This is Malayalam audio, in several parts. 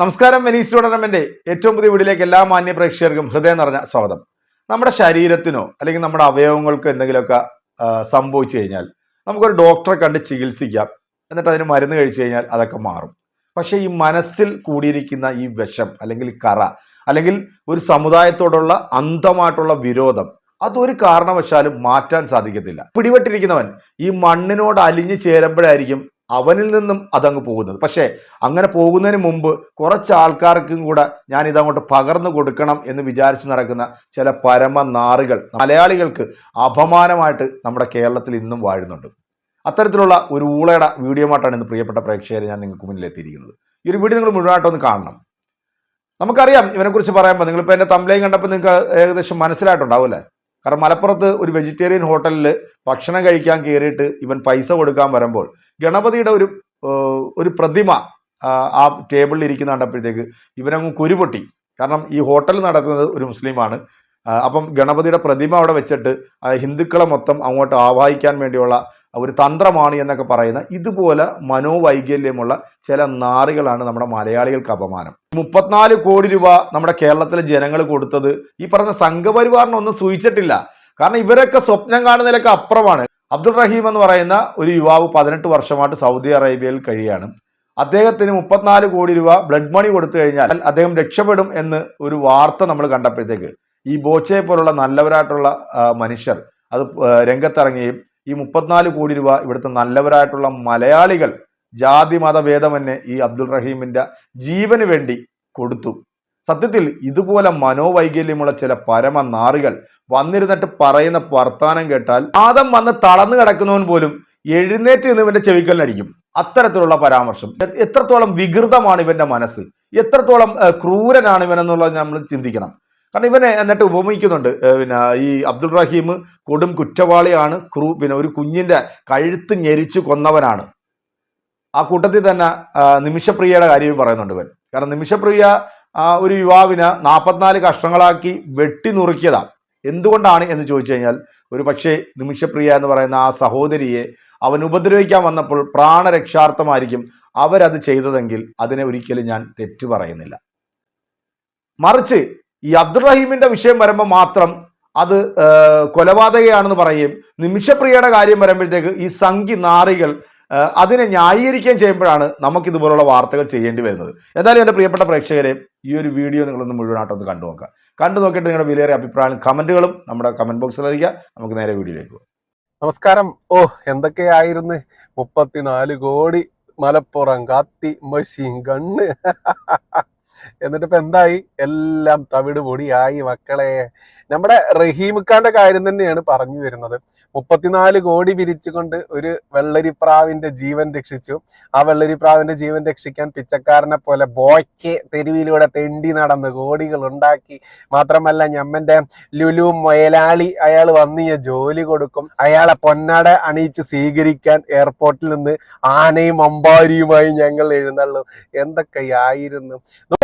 നമസ്കാരം വെനീസ് ടൂർണമെന്റ് ഏറ്റവും പുതിയ വീഡിയോയിലേക്ക് എല്ലാ മാന്യ പ്രേക്ഷകർക്കും ഹൃദയം നിറഞ്ഞ സ്വാഗതം. നമ്മുടെ ശരീരത്തിനോ അല്ലെങ്കിൽ നമ്മുടെ അവയവങ്ങൾക്കോ എന്തെങ്കിലുമൊക്കെ സംഭവിച്ചു കഴിഞ്ഞാൽ നമുക്കൊരു ഡോക്ടറെ കണ്ട് ചികിത്സിക്കാം. എന്നിട്ട് അതിന് മരുന്ന് കഴിച്ചു കഴിഞ്ഞാൽ അതൊക്കെ മാറും. പക്ഷേ ഈ മനസ്സിൽ കൂടിയിരിക്കുന്ന ഈ വിഷം അല്ലെങ്കിൽ കറ അല്ലെങ്കിൽ ഒരു സമുദായത്തോടുള്ള അന്ധമായിട്ടുള്ള വിരോധം അതൊരു കാരണവശാലും മാറ്റാൻ സാധിക്കത്തില്ല. പിടിപെട്ടിരിക്കുന്നവൻ ഈ മണ്ണിനോട് അലിഞ്ഞു ചേരുമ്പോഴായിരിക്കും അവനിൽ നിന്നും അതങ്ങ് പോകുന്നത്. പക്ഷേ അങ്ങനെ പോകുന്നതിന് മുമ്പ് കുറച്ച് ആൾക്കാർക്കും കൂടെ ഞാൻ ഇതങ്ങോട്ട് പകർന്നു കൊടുക്കണം എന്ന് വിചാരിച്ച് നടക്കുന്ന ചില പരമ നാറുകൾ മലയാളികൾക്ക് അപമാനമായിട്ട് നമ്മുടെ കേരളത്തിൽ ഇന്നും വാഴുന്നുണ്ട്. അത്തരത്തിലുള്ള ഒരു ഊളയുടെ വീഡിയോ മാട്ടാണ് ഇന്ന് പ്രിയപ്പെട്ട പ്രേക്ഷകരെ ഞാൻ നിങ്ങൾക്ക് മുന്നിൽ എത്തിയിരിക്കുന്നത്. ഈ ഒരു വീഡിയോ നിങ്ങൾ മുഴുവനായിട്ടൊന്ന് കാണണം. നമുക്കറിയാം ഇവനെക്കുറിച്ച് പറയുമ്പോൾ നിങ്ങളിപ്പോൾ എന്റെ തമ്പ്ലയും കണ്ടപ്പോൾ നിങ്ങൾക്ക് ഏകദേശം മനസ്സിലായിട്ടുണ്ടാവില്ലേ കാരണം മലപ്പുറത്ത് ഒരു വെജിറ്റേറിയൻ ഹോട്ടലിൽ ഭക്ഷണം കഴിക്കാൻ കയറിയിട്ട് ഇവൻ പൈസ കൊടുക്കാൻ വരുമ്പോൾ ഗണപതിയുടെ ഒരു ഒരു പ്രതിമ ആ, ടേബിളിൽ ഇരിക്കുന്ന കണ്ടപ്പോഴത്തേക്ക് ഇവനങ്ങ് കുരുപൊട്ടി. കാരണം ഈ ഹോട്ടൽ നടക്കുന്നത് ഒരു മുസ്ലിമാണ്. അപ്പം ഗണപതിയുടെ പ്രതിമ അവിടെ വെച്ചിട്ട് ഹിന്ദുക്കളെ മൊത്തം അങ്ങോട്ട് ആവാഹിക്കാൻ വേണ്ടിയുള്ള ഒരു തന്ത്രമാണ് എന്നൊക്കെ പറയുന്ന ഇതുപോലെ മനോവൈകല്യമുള്ള ചില നാറികളാണ് നമ്മുടെ മലയാളികൾക്ക് അപമാനം. മുപ്പത്തിനാല് കോടി രൂപ നമ്മുടെ കേരളത്തിലെ ജനങ്ങൾ കൊടുത്തത് ഈ പറഞ്ഞ സംഘപരിവാറിനൊന്നും സൂചിച്ചിട്ടില്ല. കാരണം ഇവരൊക്കെ സ്വപ്നം കാണുന്നതിലൊക്കെ അപ്പുറമാണ്. അബ്ദുൾ റഹീം എന്ന് പറയുന്ന ഒരു യുവാവ് പതിനെട്ട് വർഷമായിട്ട് സൗദി അറേബ്യയിൽ കഴിയാണ്. അദ്ദേഹത്തിന് മുപ്പത്തിനാല് കോടി രൂപ ബ്ലഡ് മണി കൊടുത്തു കഴിഞ്ഞാൽ അദ്ദേഹം രക്ഷപ്പെടും എന്ന് ഒരു വാർത്ത നമ്മൾ കണ്ടപ്പോഴത്തേക്ക്. ഈ ബോച്ചയെ പോലുള്ള നല്ലവരായിട്ടുള്ള മനുഷ്യർ അത് രംഗത്തിറങ്ങുകയും ഈ മുപ്പത്തിനാല് കോടി രൂപ ഇവിടുത്തെ നല്ലവരായിട്ടുള്ള മലയാളികൾ ജാതി മതഭേദമെന്നെ ഈ അബ്ദുൾ റഹീമിന്റെ ജീവന് വേണ്ടി കൊടുത്തു. സത്യത്തിൽ ഇതുപോലെ മനോവൈകല്യമുള്ള ചില പരമ നാറുകൾ വന്നിരുന്നിട്ട് പറയുന്ന വർത്താനം കേട്ടാൽ ആദം വന്ന് തളർന്നു കിടക്കുന്നവൻ പോലും എഴുന്നേറ്റ് നിന്ന് ഇവന്റെ ചെവിക്കലിനടിക്കും. അത്തരത്തിലുള്ള പരാമർശം. എത്രത്തോളം വികൃതമാണ് ഇവന്റെ മനസ്സ്. എത്രത്തോളം ക്രൂരനാണ് ഇവനെന്നുള്ളത് നമ്മൾ ചിന്തിക്കണം. കാരണം ഇവനെ എന്നിട്ട് ഉപമിക്കുന്നുണ്ട്. പിന്നെ ഈ അബ്ദുൾ റഹീം കൊടും കുറ്റവാളിയാണ്. ക്രൂ പിന്നെ ഒരു കുഞ്ഞിന്റെ കഴുത്ത് ഞെരിച്ചു കൊന്നവനാണ്. ആ കൂട്ടത്തിൽ തന്നെ നിമിഷപ്രിയയുടെ കാര്യവും പറയുന്നുണ്ട് ഇവൻ. കാരണം നിമിഷപ്രിയ ഒരു യുവാവിനെ നാൽപ്പത്തിനാല് കഷ്ണങ്ങളാക്കി വെട്ടി നുറുക്കിയതാ. എന്തുകൊണ്ടാണ് എന്ന് ചോദിച്ചു കഴിഞ്ഞാൽ ഒരു പക്ഷേ നിമിഷപ്രിയ എന്ന് പറയുന്ന ആ സഹോദരിയെ അവൻ ഉപദ്രവിക്കാൻ വന്നപ്പോൾ പ്രാണരക്ഷാർത്ഥമായിരിക്കും അവരത് ചെയ്തതെങ്കിൽ അതിനെ ഒരിക്കലും ഞാൻ തെറ്റു പറയുന്നില്ല. മറിച്ച് ഈ അബ്ദുറഹീമിന്റെ വിഷയം വരുമ്പോൾ മാത്രം അത് കൊലപാതകയാണെന്ന് പറയുകയും നിമിഷപ്രിയയുടെ കാര്യം വരുമ്പോഴത്തേക്ക് ഈ സംഘി നാറികൾ അതിനെ ന്യായീകരിക്കുകയും ചെയ്യുമ്പോഴാണ് നമുക്കിതുപോലുള്ള വാർത്തകൾ ചെയ്യേണ്ടി വരുന്നത്. എന്തായാലും എന്റെ പ്രിയപ്പെട്ട പ്രേക്ഷകരെ ഈ ഒരു വീഡിയോ നിങ്ങളൊന്ന് മുഴുവനായിട്ടൊന്ന് കണ്ടു നോക്കുക. കണ്ടു നോക്കിയിട്ട് നിങ്ങളുടെ വിലയേറിയ അഭിപ്രായങ്ങളും കമന്റുകളും നമ്മുടെ കമന്റ് ബോക്സിൽ അറിയിക്കുക. നമുക്ക് നേരെ വീഡിയോയിലേക്ക് പോകാം. നമസ്കാരം. ഓ എന്തൊക്കെയായിരുന്നു? മുപ്പത്തിനാല് കോടി മലപ്പുറം കാത്തി മഷീൻ ഗണ്ണ്. എന്നിട്ട് ഇപ്പൊ എന്തായി? എല്ലാം തവിട് പൊടിയായി മക്കളെ. നമ്മുടെ റഹീമിക്കാന്റെ കാര്യം തന്നെയാണ് പറഞ്ഞു വരുന്നത്. മുപ്പത്തിനാല് കോടി പിരിച്ചുകൊണ്ട് ഒരു വെള്ളരിപ്രാവിന്റെ ജീവൻ രക്ഷിച്ചു. ആ വെള്ളരിപ്രാവിന്റെ ജീവൻ രക്ഷിക്കാൻ പിച്ചക്കാരനെ പോലെ ബോയ്ക്ക് തെരുവിലൂടെ തെണ്ടി നടന്ന് കോടികൾ ഉണ്ടാക്കി. മാത്രമല്ല ഞമ്മന്റെ ലുലു മൊയലാളി അയാൾ വന്നിയ ജോലി കൊടുക്കും. അയാളെ പൊന്നാട അണിയിച്ച് സ്വീകരിക്കാൻ എയർപോർട്ടിൽ നിന്ന് ആനയും അമ്പാരിയുമായി ഞങ്ങൾ എഴുന്നള്ളും. എന്തൊക്കെയായിരുന്നു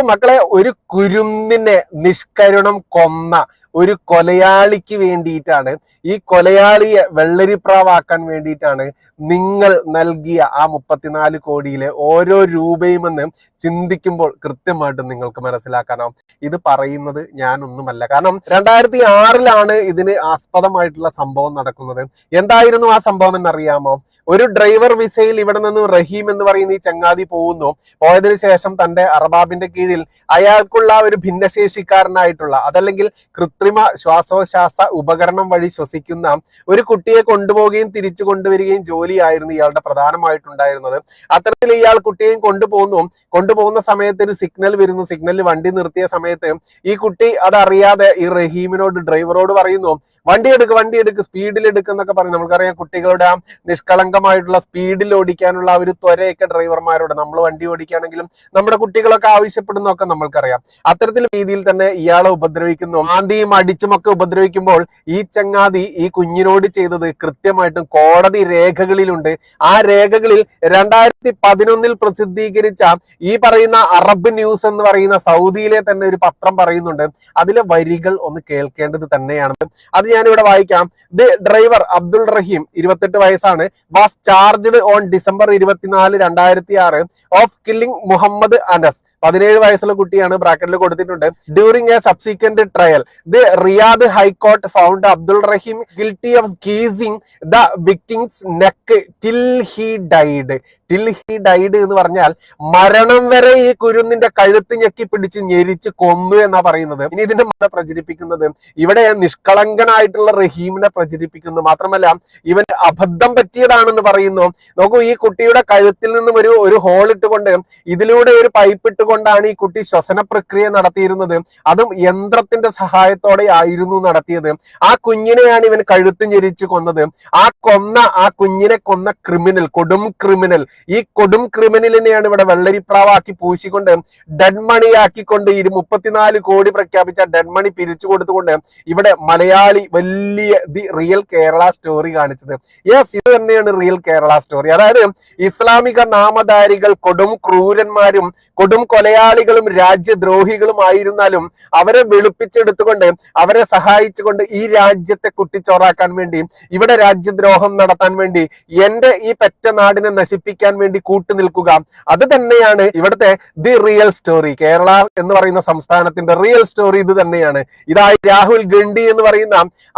മക്കളെ ഒരു കുരുന്നിനെ നിഷ്കരുണം കൊന്ന ഒരു കൊലയാളിക്ക് വേണ്ടിയിട്ടാണ്. ഈ കൊലയാളിയെ വെള്ളരിപ്രാവാക്കാൻ വേണ്ടിയിട്ടാണ് നിങ്ങൾ നൽകിയ ആ മുപ്പത്തിനാല് കോടിയിലെ ഓരോ രൂപയുമെന്ന് ചിന്തിക്കുമ്പോൾ കൃത്യമായിട്ടും നിങ്ങൾക്ക് മനസ്സിലാക്കാനാവും. ഇത് പറയുന്നത് ഞാനൊന്നുമല്ല. കാരണം രണ്ടായിരത്തി ആറിലാണ് ഇതിന് ആസ്പദമായിട്ടുള്ള സംഭവം നടക്കുന്നത്. എന്തായിരുന്നു ആ സംഭവം എന്നറിയാമോ? ഒരു ഡ്രൈവർ വിസയിൽ ഇവിടെ നിന്ന് റഹീം എന്ന് പറയുന്ന ഈ ചങ്ങാതി പോകുന്നു. പോയതിനു ശേഷം തന്റെ അറബാബിന്റെ കീഴിൽ അയാൾക്കുള്ള ഒരു ഭിന്നശേഷിക്കാരനായിട്ടുള്ള അതല്ലെങ്കിൽ കൃത്രിമ ശ്വാസോച്ഛ്വാസ ഉപകരണം വഴി ശ്വസിക്കുന്ന ഒരു കുട്ടിയെ കൊണ്ടുപോവുകയും തിരിച്ചു കൊണ്ടുവരികയും ജോലിയായിരുന്നു ഇയാളുടെ പ്രധാനമായിട്ടുണ്ടായിരുന്നത്. അത്തരത്തിൽ ഇയാൾ കുട്ടിയെയും കൊണ്ടുപോകുന്നു. കൊണ്ടുപോകുന്ന സമയത്ത് ഒരു സിഗ്നൽ വരുന്നു. സിഗ്നലിൽ വണ്ടി നിർത്തിയ സമയത്ത് ഈ കുട്ടി അതറിയാതെ ഈ റഹീമിനോട് ഡ്രൈവറോട് പറയുന്നു വണ്ടി എടുക്ക് വണ്ടി എടുക്ക് സ്പീഡിൽ എടുക്കുന്നൊക്കെ പറയും. നമുക്കറിയാം കുട്ടികളുടെ ആ നിഷ്കളങ്കമായിട്ടുള്ള സ്പീഡിൽ ഓടിക്കാനുള്ള ഒരു ത്വരയൊക്കെ ഡ്രൈവർമാരോട് നമ്മൾ വണ്ടി ഓടിക്കുകയാണെങ്കിലും നമ്മുടെ കുട്ടികളൊക്കെ ആവശ്യപ്പെടുന്നൊക്കെ നമ്മൾക്കറിയാം. അത്തരത്തിൽ രീതിയിൽ തന്നെ ഇയാളെ ഉപദ്രവിക്കുന്നു. ആന്തിയും അടിച്ചുമൊക്കെ ഉപദ്രവിക്കുമ്പോൾ ഈ ചങ്ങാതി ഈ കുഞ്ഞിനോട് ചെയ്തത് കൃത്യമായിട്ടും കോടതി രേഖകളിലുണ്ട്. ആ രേഖകളിൽ രണ്ടായിരത്തി പതിനൊന്നിൽ പ്രസിദ്ധീകരിച്ച ഈ പറയുന്ന അറബ് ന്യൂസ് എന്ന് പറയുന്ന സൗദിയിലെ തന്നെ ഒരു പത്രം പറയുന്നുണ്ട്. അതിലെ വരികൾ ഒന്ന് കേൾക്കേണ്ടത് തന്നെയാണ്. അത് ഞാനിവിടെ വായിക്കാം. ദി ഡ്രൈവർ അബ്ദുൾ റഹീം ഇരുപത്തെട്ട് വയസ്സാണ്. വാസ് ചാർജ്ഡ് ഓൺ ഡിസംബർ ഇരുപത്തിനാല് രണ്ടായിരത്തി ആറ് ഓഫ് കില്ലിംഗ് മുഹമ്മദ് അനസ്. പതിനേഴ് വയസ്സുള്ള കുട്ടിയാണ് ബ്രാക്കറ്റിൽ കൊടുത്തിട്ടുണ്ട്. During a subsequent trial the Riyadh high court found Abdul Rahim guilty of squeezing the victim's neck till he died till he died എന്ന് പറഞ്ഞാൽ മരണം വരെ ഈ കുരുന്നിന്റെ കഴുത്ത് ഞെക്കി പിടിച്ച് ഞെരിച്ച് കൊന്നു എന്നാ പറയുന്നത്. ഇനി ഇതിന്റെ മത പ്രചരിപ്പിക്കുന്നത് ഇവിടെ നിഷ്കളങ്കനായിട്ടുള്ള റഹീമിനെ പ്രചരിപ്പിക്കുന്നു. മാത്രമല്ല ഇവൻ അബദ്ധം പറ്റിയതാണെന്ന് പറയുന്നു. നോക്കൂ ഈ കുട്ടിയുടെ കഴുത്തിൽ നിന്നും ഒരു ഒരു ഹോൾ ഇട്ടുകൊണ്ട് ഇതിലൂടെ ഒരു പൈപ്പ് ഇട്ടുകൊണ്ടാണ് ഈ കുട്ടി ശ്വസന പ്രക്രിയ നടത്തിയിരുന്നത്. അതും യന്ത്രത്തിന്റെ സഹായത്തോടെ ആയിരുന്നു നടത്തിയത്. ആ കുഞ്ഞിനെയാണ് ഇവൻ കഴുത്ത് ഞെരിച്ച് കൊന്നത്. ആ കൊന്ന ആ കുഞ്ഞിനെ കൊന്ന ക്രിമിനൽ കൊടും ക്രിമിനൽ ഈ കൊടും ക്രിമിനലിനെയാണ് ഇവിടെ വെള്ളരിപ്രാവാക്കി പൂശിക്കൊണ്ട് ഡെഡ് മണി ആക്കിക്കൊണ്ട് ഇരു മുപ്പത്തിനാല് കോടി പ്രഖ്യാപിച്ച ഡെഡ് മണി പിരിച്ചു കൊടുത്തുകൊണ്ട് ഇവിടെ മലയാളി വലിയ ദി റിയൽ കേരള സ്റ്റോറി കാണിച്ചത്. യെസ് ഇത് തന്നെയാണ് റിയൽ കേരള സ്റ്റോറി അതായത് ഇസ്ലാമിക നാമധാരികൾ കൊടും ക്രൂരന്മാരും കൊടും കൊലയാളികളും രാജ്യദ്രോഹികളും ആയിരുന്നാലും അവരെ വെളുപ്പിച്ചെടുത്തുകൊണ്ട് അവരെ സഹായിച്ചുകൊണ്ട് ഈ രാജ്യത്തെ കുട്ടിച്ചോറാക്കാൻ വേണ്ടി ഇവിടെ രാജ്യദ്രോഹം നടത്താൻ വേണ്ടി എന്റെ ഈ പെറ്റ നാടിനെ നശിപ്പിക്കാൻ വേണ്ടി കൂട്ടുനിൽക്കുക അത് തന്നെയാണ് ഇവിടുത്തെ ദി റിയൽ സ്റ്റോറി. കേരള എന്ന് പറയുന്ന സംസ്ഥാനത്തിന്റെ റിയൽ സ്റ്റോറി ഇത് തന്നെയാണ്. ഇതായി രാഹുൽ ഗണ്ഡി എന്ന് പറയുന്ന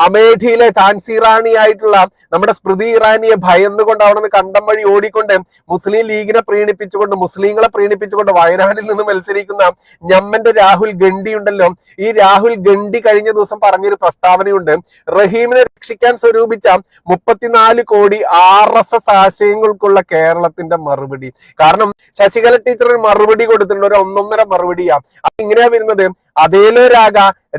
അമേഠിയിലെ ഝാൻസി റാണി ആയിട്ടുള്ള നമ്മുടെ സ്മൃതി ഇറാനിയെ ഭയന്നുകൊണ്ട് അവിടെ നിന്ന് കണ്ടം വഴി ഓടിക്കൊണ്ട് മുസ്ലിം ലീഗിനെ പ്രീണിപ്പിച്ചുകൊണ്ട് മുസ്ലിങ്ങളെ പ്രീണിപ്പിച്ചുകൊണ്ട് വയനാടിൽ നിന്ന് മത്സരിക്കുന്ന ഞമ്മന്റെ രാഹുൽ ഗണ്ഡി ഉണ്ടല്ലോ. ഈ രാഹുൽ ഗണ്ഡി കഴിഞ്ഞ ദിവസം പറഞ്ഞൊരു പ്രസ്താവനയുണ്ട്. റഹീമിനെ രക്ഷിക്കാൻ സ്വരൂപിച്ച മുപ്പത്തിനാല് കോടി ആർ എസ് എസ് ആശയങ്ങൾക്കുള്ള കേരളത്തിന്റെ മറുപടി. കാരണം ശശികല ടീച്ചർ ഒരു മറുപടി കൊടുത്തിട്ടുണ്ട് ഒരു ഒന്നൊന്നര മറുപടിയാ. അത് ഇങ്ങനെയാ വരുന്നത്. അതേലൊരാക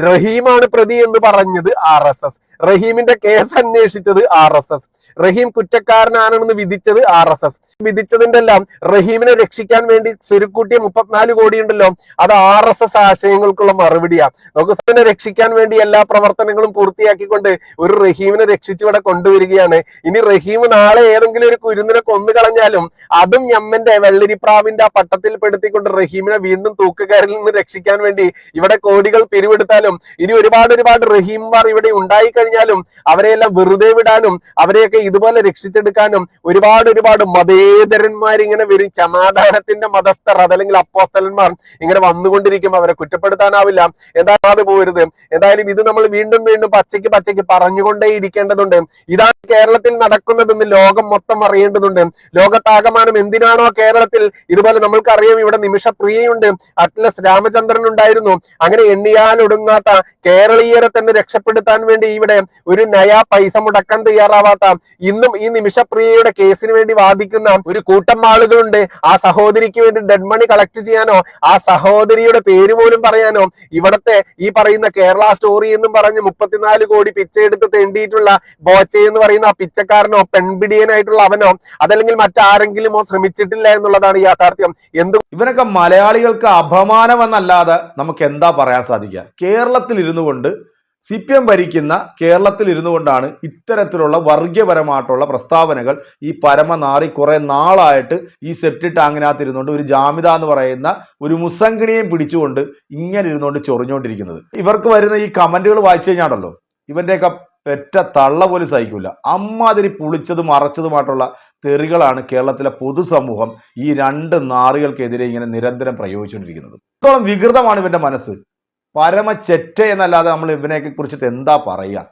റഹീമാണ് പ്രതി എന്ന് പറഞ്ഞത് ആർ എസ് എസ്. റഹീമിന്റെ കേസ് അന്വേഷിച്ചത് ആർ എസ് എസ്. റഹീം കുറ്റക്കാരനാണെന്ന് വിധിച്ചത് ആർ എസ് എസ്. വിധിച്ചതിന്റെ എല്ലാം റഹീമിനെ രക്ഷിക്കാൻ വേണ്ടി ചുരുക്കൂട്ടിയ മുപ്പത്തിനാല് കോടി ഉണ്ടല്ലോ അത് ആർ എസ് എസ് ആശയങ്ങൾക്കുള്ള മറുപടിയാണ് നമുക്ക് രക്ഷിക്കാൻ വേണ്ടി എല്ലാ പ്രവർത്തനങ്ങളും പൂർത്തിയാക്കിക്കൊണ്ട് ഒരു റഹീമിനെ രക്ഷിച്ചിവിടെ കൊണ്ടുവരികയാണ്. ഇനി റഹീം നാളെ ഏതെങ്കിലും ഒരു കുരുന്നിനെ കൊന്നു കളഞ്ഞാലും അതും ഞമ്മന്റെ വെള്ളരിപ്രാവിന്റെ ആ പട്ടത്തിൽ പെടുത്തിക്കൊണ്ട് റഹീമിനെ വീണ്ടും തൂക്കുകാരിൽ നിന്ന് രക്ഷിക്കാൻ വേണ്ടി ഇവിടെ കോടികൾ പിരിവെടുത്താലും ഇനി ഒരുപാട് ഒരുപാട് റഹീംമാർ ഇവിടെ ഉണ്ടായി കഴിഞ്ഞാലും അവരെയെല്ലാം വെറുതെ വിടാനും അവരെയൊക്കെ ഇതുപോലെ രക്ഷിച്ചെടുക്കാനും ഒരുപാട് ഒരുപാട് മതേതരന്മാർ ഇങ്ങനെ വരും. സമാധാനത്തിന്റെ മതസ്ഥർ അതല്ലെങ്കിൽ അപ്പോസ്തലന്മാർ ഇങ്ങനെ വന്നുകൊണ്ടിരിക്കും. അവരെ കുറ്റപ്പെടുത്താനാവില്ല. എന്താകാതെ പോരുത്. എന്തായാലും ഇത് നമ്മൾ വീണ്ടും വീണ്ടും പച്ചയ്ക്ക് പച്ചയ്ക്ക് പറഞ്ഞുകൊണ്ടേ ഇരിക്കേണ്ടതുണ്ട്. ഇതാണ് കേരളത്തിൽ നടക്കുന്നതെന്ന് ലോകം മൊത്തം അറിയേണ്ടതുണ്ട്. ലോകത്താകമാനം എന്തിനാണോ കേരളത്തിൽ? ഇതുപോലെ നമ്മൾക്ക് അറിയാം ഇവിടെ നിമിഷ നിമിഷപ്രിയയുണ്ട്. അറ്റ്ലസ് രാമചന്ദ്രൻ ഉണ്ടായിരുന്നു. അങ്ങനെ എണ്ണിയാൽ ഒടുങ്ങാത്ത കേരളീയരെ തന്നെ രക്ഷപ്പെടുത്താൻ വേണ്ടി ഇവിടെ ഒരു നയാ പൈസ മുടക്കാൻ തയ്യാറാവാത്ത ഇന്നും ഈ നിമിഷപ്രിയയുടെ കേസിന് വേണ്ടി വാദിക്കുന്ന ഒരു കൂട്ടം ആളുകളുണ്ട്. ആ സഹോദരിക്ക് വേണ്ടി ഡെഡ് മണി കളക്ട് ചെയ്യാനോ ആ സഹോദരിയുടെ പേര് പോലും പറയാനോ ഇവിടത്തെ ഈ പറയുന്ന കേരള സ്റ്റോറി എന്നും പറഞ്ഞ് മുപ്പത്തിനാല് കോടി പിച്ചയെടുത്ത് തെണ്ടിയിട്ടുള്ള ബോച്ചെ എന്ന് പറയുന്ന ആ പിച്ചക്കാരനോ പെൺപിടിയനായിട്ടുള്ള അവനോ അതല്ലെങ്കിൽ മറ്റാരെങ്കിലുമോ ശ്രമിച്ചിട്ടില്ല എന്നുള്ളതാണ് യാഥാർത്ഥ്യം. എന്ത് ഇവരൊക്കെ മലയാളികൾക്ക് അപമാനമെന്നല്ലാതെ നമുക്ക് എന്താ പറയാൻ സാധിക്കുക? കേരളത്തിൽ ഇരുന്നു കൊണ്ട് സി പി എം ഭരിക്കുന്ന കേരളത്തിൽ ഇരുന്നു കൊണ്ടാണ് ഇത്തരത്തിലുള്ള വർഗീയപരമായിട്ടുള്ള പ്രസ്താവനകൾ ഈ പരമനാറി കുറെ നാളായിട്ട് ഈ സെപ്റ്റി ടാങ്ങിനകത്ത് ഇരുന്നുകൊണ്ട് ഒരു ജാമിത എന്ന് പറയുന്ന ഒരു മുസംഗിണിയെയും പിടിച്ചുകൊണ്ട് ഇങ്ങനെ ഇരുന്നുകൊണ്ട് ചൊറിഞ്ഞുകൊണ്ടിരിക്കുന്നത്. ഇവർക്ക് വരുന്ന ഈ കമന്റുകൾ വായിച്ചു കഴിഞ്ഞാണല്ലോ? ഇവന്റെയൊക്കെ പെറ്റ തള്ള പോലും സഹിക്കില്ല അമ്മാതിരി പുളിച്ചതും മറച്ചതുമായിട്ടുള്ള തെറികളാണ് കേരളത്തിലെ പൊതുസമൂഹം ഈ രണ്ട് നാറുകൾക്കെതിരെ ഇങ്ങനെ നിരന്തരം പ്രയോഗിച്ചുകൊണ്ടിരിക്കുന്നത്. അത്രത്തോളം വികൃതമാണ് ഇവന്റെ മനസ്സ്. പരമ ചെറ്റ എന്നല്ലാതെ നമ്മൾ ഇവനെയൊക്കെ കുറിച്ചിട്ട് എന്താ പറയുക?